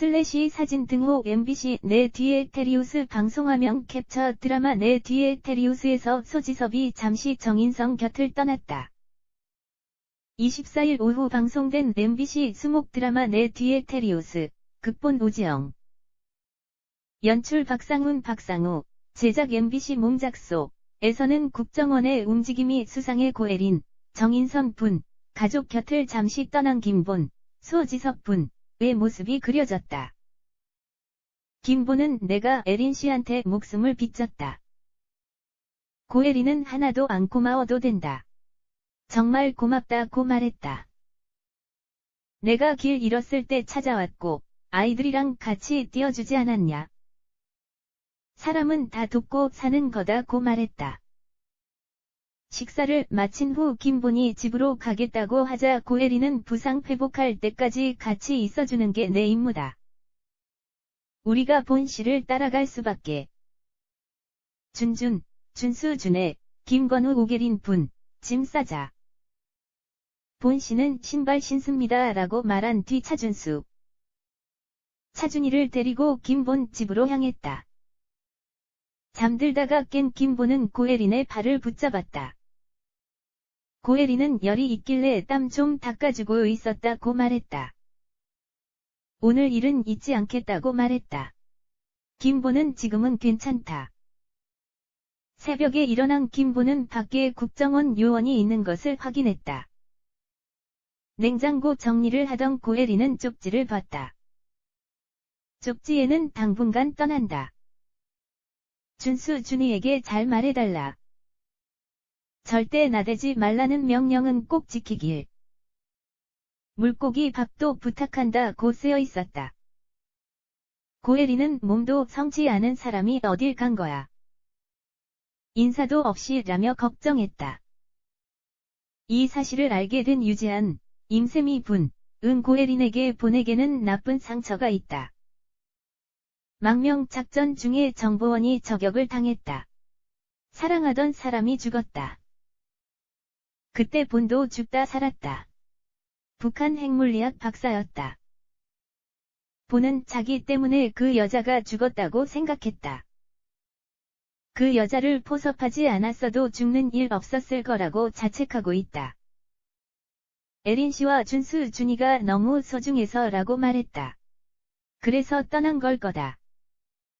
슬래시 사진 등호 MBC 내 뒤에 테리우스 방송화면 캡처 드라마 내 뒤에 테리우스에서 소지섭이 잠시 정인성 곁을 떠났다. 24일 오후 방송된 MBC 수목 드라마 내 뒤에 테리우스 극본 오지영. 연출 박상훈 박상우. 제작 MBC 몸작소. 에서는 국정원의 움직임이 수상의 고혜린 정인선 분 가족 곁을 잠시 떠난 김본 소지섭 분 의 모습이 그려졌다. 김본은 내가 에린 씨한테 목숨을 빚졌다. 고혜린은 하나도 안 고마워도 된다. 정말 고맙다고 말했다. 내가 길 잃었을 때 찾아왔고 아이들이랑 같이 뛰어주지 않았냐. 사람은 다 돕고 사는 거다고 말했다. 식사를 마친 후 김본이 집으로 가겠다고 하자 고혜리는 부상 회복할 때까지 같이 있어주는 게 내 임무다. 우리가 본 씨를 따라갈 수밖에. 준준, 준수준의, 김건우 오계린 분, 짐 싸자. 본 씨는 신발 신습니다 라고 말한 뒤 차준수. 차준이를 데리고 김본 집으로 향했다. 잠들다가 깬 김본은 고혜린의 발을 붙잡았다. 고혜린은 열이 있길래 땀 좀 닦아주고 있었다고 말했다. 오늘 일은 잊지 않겠다고 말했다. 김본은 지금은 괜찮다. 새벽에 일어난 김본은 밖에 국정원 요원이 있는 것을 확인했다. 냉장고 정리를 하던 고혜린은 쪽지를 봤다. 쪽지에는 당분간 떠난다. 준수 준이에게 잘 말해달라. 절대 나대지 말라는 명령은 꼭 지키길. 물고기 밥도 부탁한다고 쓰여 있었다. 고혜리는 몸도 성치 않은 사람이 어딜 간 거야. 인사도 없이 라며 걱정했다. 이 사실을 알게 된 유재한, 임세미 분, 은 고혜린에게 보내게는 나쁜 상처가 있다. 망명 작전 중에 정보원이 저격을 당했다. 사랑하던 사람이 죽었다. 그때 본도 죽다 살았다. 북한 핵물리학 박사였다. 본은 자기 때문에 그 여자가 죽었다고 생각했다. 그 여자를 포섭하지 않았어도 죽는 일 없었을 거라고 자책하고 있다. 에린 씨와 준수 준이가 너무 소중해서 라고 말했다. 그래서 떠난 걸 거다.